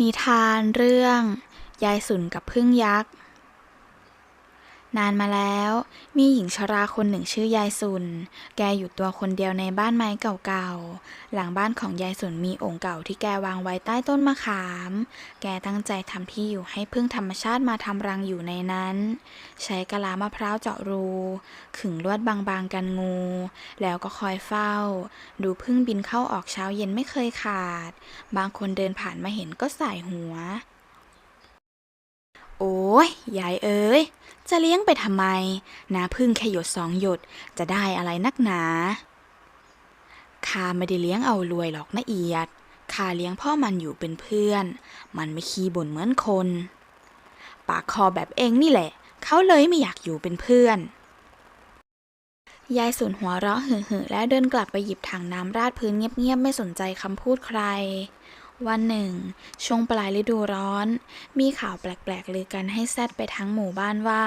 นิทานเรื่อง ยายสุนกับพึ่งยักษ์ นานมาแล้ว มีหญิงชราคนหนึ่งชื่อยายสุน แกอยู่ตัวคนเดียวในบ้านไม้เก่าๆ หลังบ้านของยายสุนมีองค์เก่าที่แกวางไว้ใต้ต้นมะขาม แกตั้งใจทำที่อยู่ให้พึ่งธรรมชาติมาทำรังอยู่ในนั้น ใช้กะลามะพร้าวเจาะรู ขึงลวดบางๆกันงู แล้วก็คอยเฝ้า ดูพึ่งบินเข้าออกเช้าเย็นไม่เคยขาด บางคนเดินผ่านมาเห็นก็สายหัว ยยายเอ๋ยจะเลี้ยงไปทำไมนาพึ่งแค่หยดสองหยดจะได้อะไรนักหนาข้าไม่ได้เลี้ยงเอารวยหรอกนะเอียดข้าเลี้ยงพ่อมันอยู่เป็นเพื่อน มันไม่ขี้บ่นเหมือนคน ปากคอแบบเองนี่แหละ เขาเลยไม่อยากอยู่เป็นเพื่อน ยายสุนหัวเราะหึ่ๆและเดินกลับไปหยิบถังน้ำราดพื้นเงียบๆไม่สนใจคำพูดใคร วันหนึ่ง ช่วงปลายฤดูร้อน มีข่าวแปลกๆลือกันให้แซดไปทั้งหมู่บ้านว่า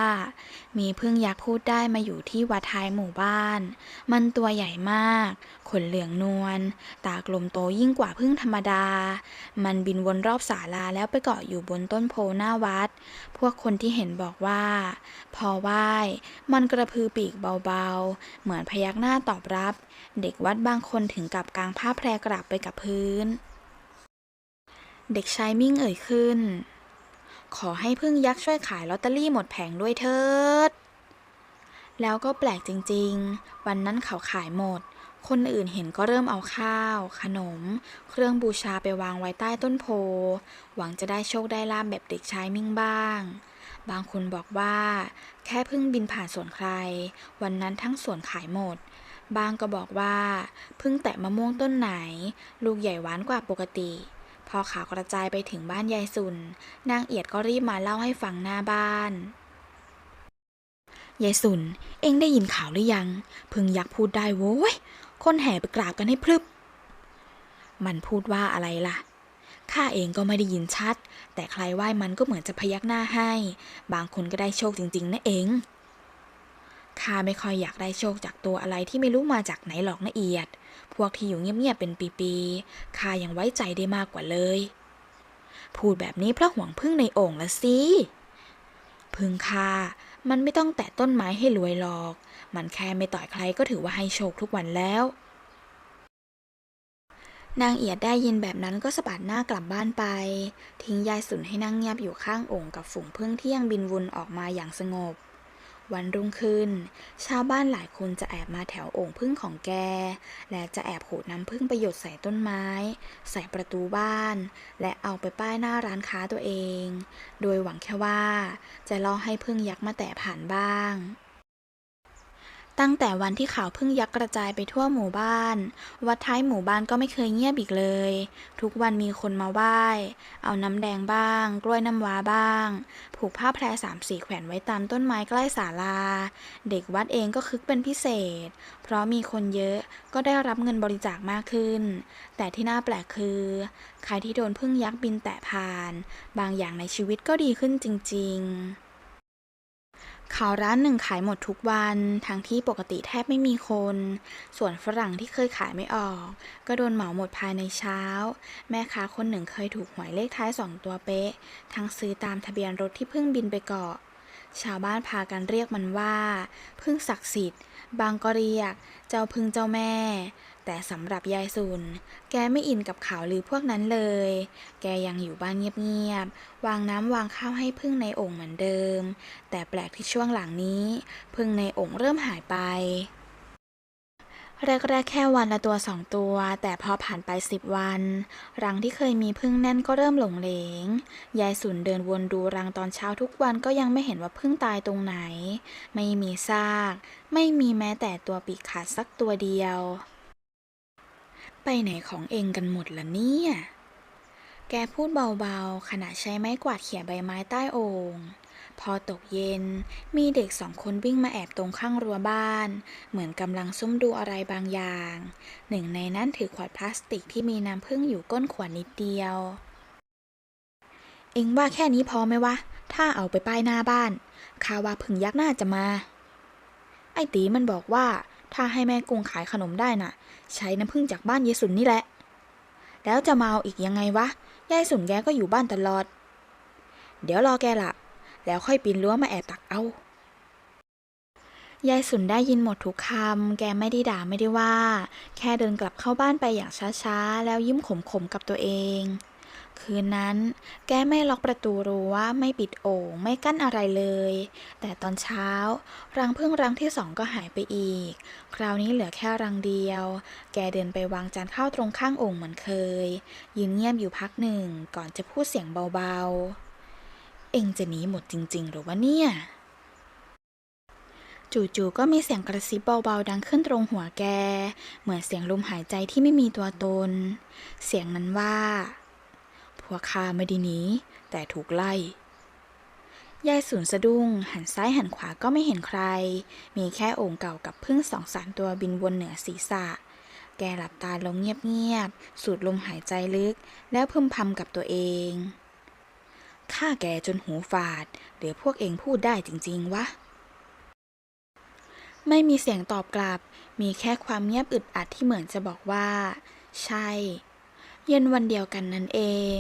มีพึ่งยักษ์พูดได้มาอยู่ที่วัดท้ายหมู่บ้าน มันตัวใหญ่มาก ขนเหลืองนวลตากลมโตยิ่งกว่าพึ่งธรรมดา มันบินวนรอบศาลาแล้วไปเกาะอยู่บนต้นโพหน้าวัด พวกคนที่เห็นบอกว่า พอไหว้มันกระพือปีกเบาๆ เหมือนพยักหน้าตอบรับ เด็กวัดบางคนถึงกับกางผ้าแพรกลับไปกับพื้น เด็กชายมิ่งเอ่ยขึ้น ขอให้พึ่งยักษ์ช่วยขายลอตเตอรี่หมดแผงด้วยเถิด แล้วก็แปลกจริงๆ วันนั้นเขาขายหมด คนอื่นเห็นก็เริ่มเอาข้าว ขนม เครื่องบูชาไปวางไว้ใต้ต้นโพ หวังจะได้โชคได้ลาบแบบเด็กชายมิ่งบ้าง บางคนบอกว่า แค่พิ่งบินผ่านสวนใคร วันนั้นทั้งสวนขายหมดบางก็บอกว่าพิ่งแตะมะม่วงต้นไหน ลูกใหญ่หวานกว่าปกติ พอข่าวกระจายไปถึงบ้านยายสุน นางเอียดก็รีบมาเล่าให้ฟังหน้าบ้าน ยายสุน เอ็งได้ยินข่าวหรือยัง พึงยักพูดได้โว้ย คนแห่ไปกราบกันให้พรึบ มันพูดว่าอะไรล่ะ ข้าเองก็ไม่ได้ยินชัด แต่ใครไหว้มันก็เหมือนจะพยักหน้าให้ บางคนก็ได้โชคจริง ๆ นะเองข้าไม่ค่อยอยากได้โชคจากตัวอะไรที่ไม่รู้มาจากไหนหรอกนะเอียด พวกที่อยู่เงียบๆเป็นปีๆข้ายังไว้ใจได้มากกว่าเลย พูดแบบนี้เพราะห่วงพึ่งในโอ่งละสิพึ่งข้ามันไม่ต้องแตะต้นไม้ให้รวยหรอก มันแค่ไม่ต่อยใครก็ถือว่าให้โชคทุกวันแล้ว นางเอียดได้ยินแบบนั้นก็สะบัดหน้ากลับบ้านไป ทิ้งยายสุนให้นั่งเงียบอยู่ข้างโอ่งกับฝูงพึ่งที่ยังบินวนออกมาอย่างสงบ วันรุ่งขึ้น ชาวบ้านหลายคนจะแอบมาแถวโอ่งพึ่งของแก และจะแอบขูดน้ำพึ่งประโยชน์ใส่ต้นไม้ ใส่ประตูบ้าน และเอาไปป้ายหน้าร้านค้าตัวเอง โดยหวังแค่ว่า จะล่อให้พึ่งยักษ์มาแตะผ่านบ้าง ตั้งแต่วันที่ข่าวพึ่งยักษ์กระจายไปทั่วหมู่บ้าน วัดท้ายหมู่บ้านก็ไม่เคยเงียบอีกเลย ทุกวันมีคนมาไหว้ เอาน้ำแดงบ้าง กล้วยน้ำว้าบ้าง ผูกผ้าแพรสามสีแขวนไว้ตามต้นไม้ใกล้ศาลา เด็กวัดเองก็คึกเป็นพิเศษ เพราะมีคนเยอะก็ได้รับเงินบริจาคมากขึ้น แต่ที่น่าแปลกคือ ใครที่โดนพึ่งยักษ์บินแตะผ่าน บางอย่างในชีวิตก็ดีขึ้นจริง ๆ ข่าวร้านหนึ่งขายหมดทุกวัน ทั้งที่ปกติแทบไม่มีคน ส่วนฝรั่งที่เคยขายไม่ออก ก็โดนเหมาหมดภายในเช้า แม่ค้าคนหนึ่งเคยถูกหวยเลขท้ายสองตัวเป๊ะ ทั้งซื้อตามทะเบียนรถที่เพิ่งบินไปเกาะ ชาวบ้านพากันเรียกมันว่า พึ่งศักดิ์สิทธิ์ บางก็เรียก เจ้าพึ่งเจ้าแม่ แต่สำหรับยายสุน แกไม่อินกับข่าวลือพวกนั้นเลย แกยังอยู่บ้านเงียบๆ วางน้ำวางข้าวให้พึ่งในโอ่งเหมือนเดิม แต่แปลกที่ช่วงหลังนี้ พึ่งในโอ่งเริ่มหายไป แรกๆแค่วันละตัวสองตัว แต่พอผ่านไปสิบวัน รังที่เคยมีพึ่งแน่นก็เริ่มหลงเหลง ยายสุนเดินวนดูรังตอนเช้าทุกวันก็ยังไม่เห็นว่าพึ่งตายตรงไหน ไม่มีซาก ไม่มีแม้แต่ตัวปีกขาดสักตัวเดียว ไปไหนของเองกันหมดล่ะเนี่ย แกพูดเบาๆ ขณะใช้ไม้กวาดเขี่ยใบไม้ใต้โอ่ง พอตกเย็น มีเด็กสองคนวิ่งมาแอบตรงข้างรั้วบ้าน เหมือนกำลังซุ่มดูอะไรบางอย่าง หนึ่งในนั้นถือขวดพลาสติกที่มีน้ำผึ้งอยู่ก้นขวดนิดเดียว เอ็งว่าแค่นี้พอไหมวะ ถ้าเอาไปป้ายหน้าบ้านข้าว่าพึ่งยักษ์น่าจะมา ไอ้ตีมันบอกว่าถ้าให้แม่กุ้งขายขนมได้น่ะ ใช้น้ำผึ้งจากบ้านยายสุนนี่แหละ แล้วจะมาเอาอีกยังไงวะ ยายสุนแกก็อยู่บ้านตลอด เดี๋ยวรอแกหลับแล้วค่อยปีนรั้วมาแอบตักเอา ยายสุนได้ยินหมดทุกคำ แกไม่ได้ด่าไม่ได้ว่า แค่เดินกลับเข้าบ้านไปอย่างช้าๆ แล้วยิ้มขมๆกับตัวเอง คืนนั้น แกไม่ล็อกประตูรั้วไม่ปิดโอ่งไม่กั้นอะไรเลย แต่ตอนเช้า รังพึ่งรังที่สองก็หายไปอีก คราวนี้เหลือแค่รังเดียว แกเดินไปวางจานข้าวตรงข้างโอ่งเหมือนเคย ยืนเงียบอยู่พักหนึ่งก่อนจะพูดเสียงเบาๆ เอ็งจะหนีหมดจริง ๆ หรือวะเนี่ยจู่ๆ ก็มีเสียงกระซิบเบาๆ ดังขึ้นตรงหัวแก เหมือนเสียงลมหายใจที่ไม่มีตัวตน เสียงนั้นว่า วกข้าไม่ได้หนีแต่ถูกไล่ ยายสูนสะดุ้ง หันซ้ายหันขวาก็ไม่เห็นใคร มีแค่โอ่งเก่ากับพึ่งสองสามตัวบินวนเหนือศีรษะ แกหลับตาลงเงียบๆ สูดลมหายใจลึก แล้วพึมพำกับตัวเองข้าแกจนหูฝาดเดี๋ยวพวกเองพูดได้จริงๆ วะ ไม่มีเสียงตอบกลับ มีแค่ความเงียบอึดอัดที่เหมือนจะบอกว่า ใช่ เย็นวันเดียวกันนั่นเอง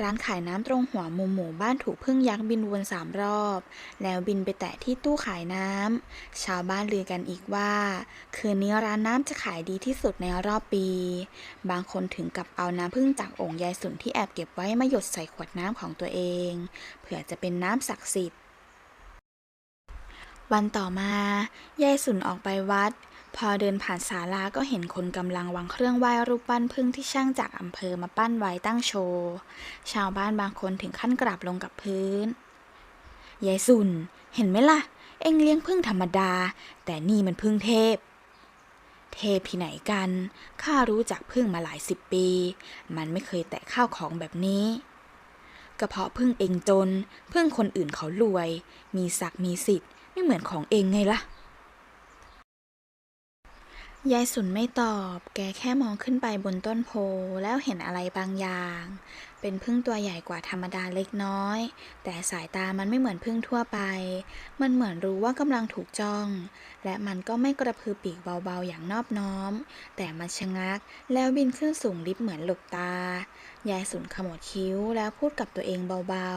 ร้านขายน้ำตรงหัวมุมหมู่บ้านถูกพึ่งยักษ์บินวนสามรอบ แล้วบินไปแตะที่ตู้ขายน้ำชาวบ้านลือกันอีกว่า คืนนี้ร้านน้ำจะขายดีที่สุดในรอบปี บางคนถึงกับเอาน้ำพึ่งจากโอ่งยายสุนที่แอบเก็บไว้มาหยดใส่ขวดน้ำของตัวเอง เผื่อจะเป็นน้ำศักดิ์สิทธิ์วันต่อมา ยายสุนออกไปวัด พอเดินผ่านศาลาก็เห็นคนกำลังวางเครื่องไหว้รูปปั้นพึ่งที่ช่างจากอำเภอมาปั้นไว้ตั้งโชว์ชาวบ้านบางคนถึงขั้นกราบลงกับพื้นยายสุนเห็นไหมล่ะ เอ็งเลี้ยงพึ่งธรรมดา แต่นี่มันพึ่งเทพ เทพที่ไหนกันข้ารู้จักพึ่งมาหลายสิบปี มันไม่เคยแตะข้าวของแบบนี้ก็เพาะพึ่งเองจนพึ่งคนอื่นเขารวย มีศักดิ์มีสิทธิ์ไม่เหมือนของเองไงล่ะ ยายสุนไม่ตอบ แกแค่มองขึ้นไปบนต้นโพแล้วเห็นอะไรบางอย่าง เป็นพึ่งตัวใหญ่กว่าธรรมดาเล็กน้อย แต่สายตามันไม่เหมือนพึ่งทั่วไป มันเหมือนรู้ว่ากำลังถูกจ้อง และมันก็ไม่กระพือปีกเบาๆอย่างนอบน้อม แต่มันชะงักแล้วบินขึ้นสูงลิบเหมือนหลบตา ยายสุนขมวดคิ้วแล้วพูดกับตัวเองเบา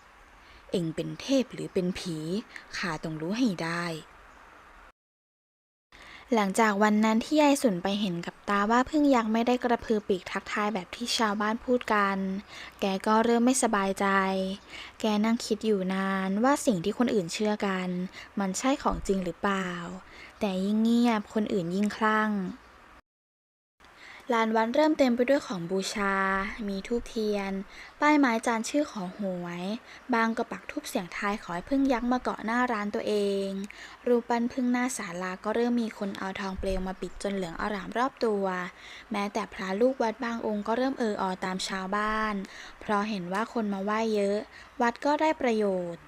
ๆ เอ็งเป็นเทพหรือเป็นผีข้าต้องรู้ให้ได้ หลังจากวันนั้นที่ยายสุนไปเห็นกับตาว่าพึ่งยักษ์ไม่ได้กระพือปีกทักทายแบบที่ชาวบ้านพูดกัน แกก็เริ่มไม่สบายใจ แกนั่งคิดอยู่นานว่าสิ่งที่คนอื่นเชื่อกัน มันใช่ของจริงหรือเปล่า แต่ยิ่งเงียบคนอื่นยิ่งคลั่ง ลานวัดเริ่มเต็มไปด้วยของบูชา มีทูบเทียน ป้ายไม้จานชื่อของหวย บางก็ปักทูบเสียงทายขอให้พึ่งยักษ์มาเกาะหน้าร้านตัวเอง รูปปั้นพึ่งหน้าศาลาก็เริ่มมีคนเอาทองเปลวมาปิดจนเหลืองอร่ามรอบตัว แม้แต่พระลูกวัดบางองค์ก็เริ่มเอออตามชาวบ้าน เพราะเห็นว่าคนมาไหว้เยอะ วัดก็ได้ประโยชน์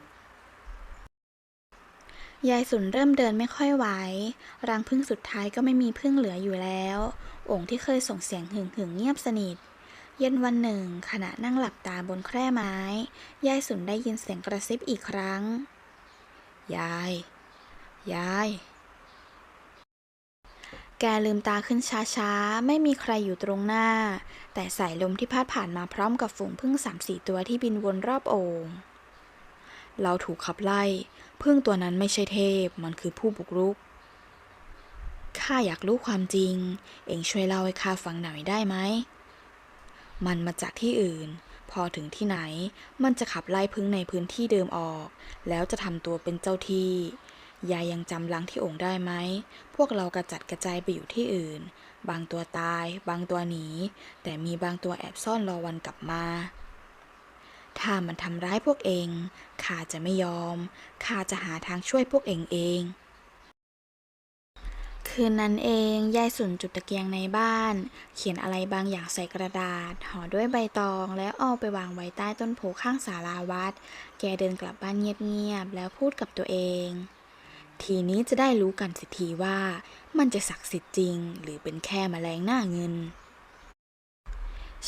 ยายสุนเริ่มเดินไม่ค่อยไหว รังพึ่งสุดท้ายก็ไม่มีพึ่งเหลืออยู่แล้วโอ่งที่เคยส่งเสียงหึ่งหึ่งเงียบสนิท เย็นวันหนึ่ง ขณะนั่งหลับตาบนแคร่ไม้ ยายสุนได้ยินเสียงกระซิบอีกครั้ง ยาย ยาย แกลืมตาขึ้นช้าๆ ไม่มีใครอยู่ตรงหน้า แต่สายลมที่พัดผ่านมาพร้อมกับฝูงพึ่งสามสี่ตัวที่บินวนรอบโอ่ง เราถูกขับไล่พึ่งตัวนั้นไม่ใช่เทพ มันคือผู้บุกรุก ข้าอยากรู้ความจริง เองช่วยเล่าให้ข้าฟังหน่อยได้ไหม มันมาจากที่อื่น พอถึงที่ไหน มันจะขับไล่พึ่งในพื้นที่เดิมออก แล้วจะทำตัวเป็นเจ้าที่ ยายยังจำรังที่โองค์ได้ไหม พวกเรากระจัดกระจายไปอยู่ที่อื่น บางตัวตาย บางตัวหนี แต่มีบางตัวแอบซ่อนรอวันกลับมา ถ้ามันทำร้ายพวกเอง ข้าจะไม่ยอม ข้าจะหาทางช่วยพวกเองเอง คืนนั้นเอง ยายสุนจุดตะเกียงในบ้าน เขียนอะไรบางอย่างใส่กระดาษ ห่อด้วยใบตอง แล้วเอาไปวางไว้ใต้ต้นโพข้างศาลาวัด แกเดินกลับบ้านเงียบๆ แล้วพูดกับตัวเอง ทีนี้จะได้รู้กันสิทีว่า มันจะศักดิ์สิทธิ์จริง หรือเป็นแค่มแมลงหน้าเงิน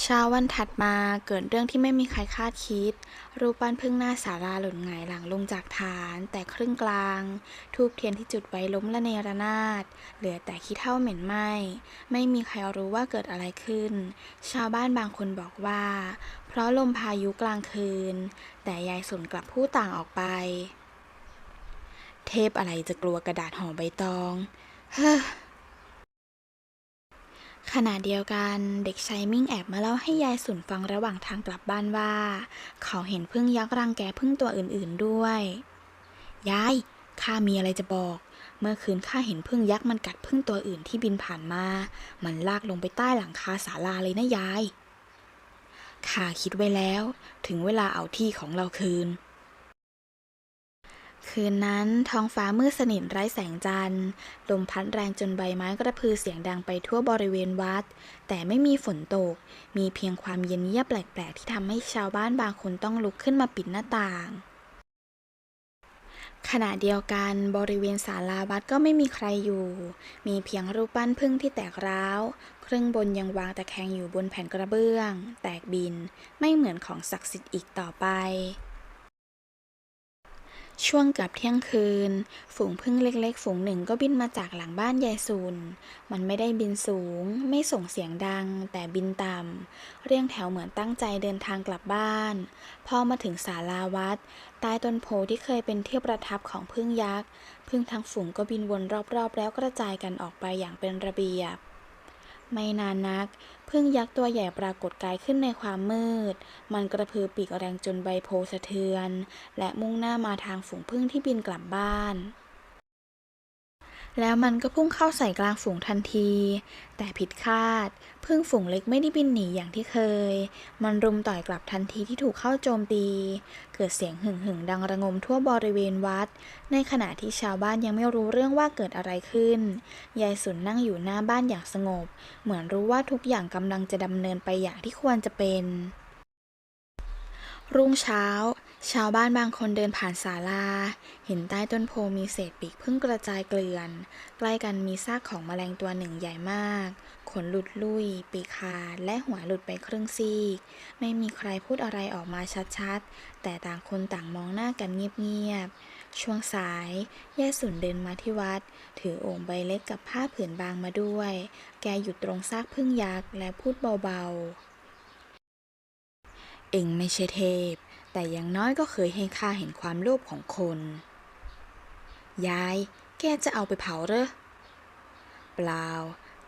เช้าวันถัดมาเกิดเรื่องที่ไม่มีใครคาดคิด รูปปั้นพึ่งหน้าสาราหล่นหงายหลังลงจากฐาน แต่ครึ่งกลาง ทูบเทียนที่จุดไว้ล้มละเนระนาด เหลือแต่ขี้เถ้าเหม็นไหม้ไม่มีใครรู้ว่าเกิดอะไรขึ้น ชาวบ้านบางคนบอกว่า เพราะลมพายุกลางคืน แต่ยายสนกลับพูดต่างออกไป เทพอะไรจะกลัวกระดาษห่อใบตอง เฮ้อ ขณะเดียวกันเด็กชายมิ่งแอบมาเล่าให้ยายสุนฟังระหว่างทางกลับบ้านว่า เขาเห็นพึ่งยักษ์รังแกพึ่งตัวอื่นๆด้วย ยายข้ามีอะไรจะบอก เมื่อคืนข้าเห็นพึ่งยักษ์มันกัดพึ่งตัวอื่นที่บินผ่านมา มันลากลงไปใต้หลังคาศาลาเลยนะยายข้าคิดไว้แล้ว ถึงเวลาเอาที่ของเราคืน คืนนั้นท้องฟ้ามืดสนิทไร้แสงจันทร์ลมพัดแรงจนใบไม้กระพือเสียงดังไปทั่วบริเวณวัด แต่ไม่มีฝนตก มีเพียงความเย็นเยียบแปลกๆ ที่ทำให้ชาวบ้านบางคนต้องลุกขึ้นมาปิดหน้าต่าง ขณะเดียวกันบริเวณศาลาวัดก็ไม่มีใครอยู่ มีเพียงรูปปั้นพึ่งที่แตกร้าว ครึ่งบนยังวางตะแคงอยู่บนแผ่นกระเบื้อง แตกบิน ไม่เหมือนของศักดิ์สิทธิ์อีกต่อไป ช่วงเกับเที่ยงคืน ฝูงพึ่งเล็กๆ ฝูงหนึ่งก็บินมาจากหลังบ้านยายซุน มันไม่ได้บินสูง ไม่ส่งเสียงดัง แต่บินต่ำ เรียงแถวเหมือนตั้งใจเดินทางกลับบ้าน พอมาถึงศาลาวัด ใต้ต้นโพที่เคยเป็นที่ประทับของพึ่งยักษ์ พึ่งทั้งฝูงก็บินวนรอบๆ แล้วกระจายกันออกไปอย่างเป็นระเบียบ ไม่นานนักพึ่งยักษ์ตัวใหญ่ปรากฏกายขึ้นในความมืด มันกระพือปีกแรงจนใบโพสะเทือน และมุ่งหน้ามาทางฝูงพึ่งที่บินกลับบ้าน แล้วมันก็พุ่งเข้าใส่กลางฝูงทันที แต่ผิดคาด พึ่งฝูงเล็กไม่ได้บินหนีอย่างที่เคย มันรุมต่อยกลับทันทีที่ถูกเข้าโจมตี เกิดเสียงหึ่งหึ่งดังระงมทั่วบริเวณวัด ในขณะที่ชาวบ้านยังไม่รู้เรื่องว่าเกิดอะไรขึ้น ยายสุนนั่งอยู่หน้าบ้านอย่างสงบ เหมือนรู้ว่าทุกอย่างกำลังจะดำเนินไปอย่างที่ควรจะเป็นรุ่งเช้า ชาวบ้านบางคนเดินผ่านศาลา เห็นใต้ต้นโพมีเศษปีกพึ่งกระจายเกลื่อน ใกล้กันมีซากของแมลงตัวหนึ่งใหญ่มาก ขนหลุดลุย ปีกขาดและหัวหลุดไปครึ่งซีก ไม่มีใครพูดอะไรออกมาชัดๆ แต่ต่างคนต่างมองหน้ากันเงียบๆ ช่วงสายยาสุนเดินมาที่วัด ถือโอ่งใบเล็กกับผ้าผืนบางมาด้วย แกหยุดตรงซากพึ่งยักษ์และพูดเบาๆ เอ็งไม่ใช่เทพ แต่อย่างน้อยก็เคยให้ข้าเห็นความโลภของคน ยาย แกจะเอาไปเผาเหรอ เปล่า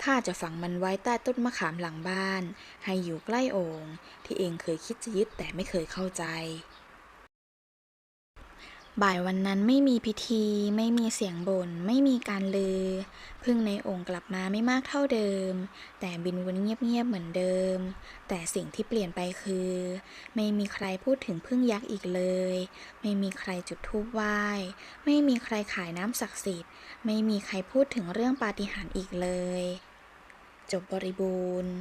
ข้าจะฝังมันไว้ใต้ต้นมะขามหลังบ้าน ให้อยู่ใกล้โอ่งที่เองเคยคิดจะยึดแต่ไม่เคยเข้าใจ บ่ายวันนั้นไม่มีพิธี ไม่มีเสียงบน่นไม่มีการลือ พึ่งในองค์กลับมาไม่มากเท่าเดิม แต่บินวนเงียบๆเหมือนเดิม แต่สิ่งที่เปลี่ยนไปคือ ไม่มีใครพูดถึงพึ่งยักษ์อีกเลย ไม่มีใครจุดธูปไหว้ ไม่มีใครขายน้ำศักดิ์สิทธิ์ ไม่มีใครพูดถึงเรื่องปาฏิหาริย์อีกเลย จบบริบูรณ์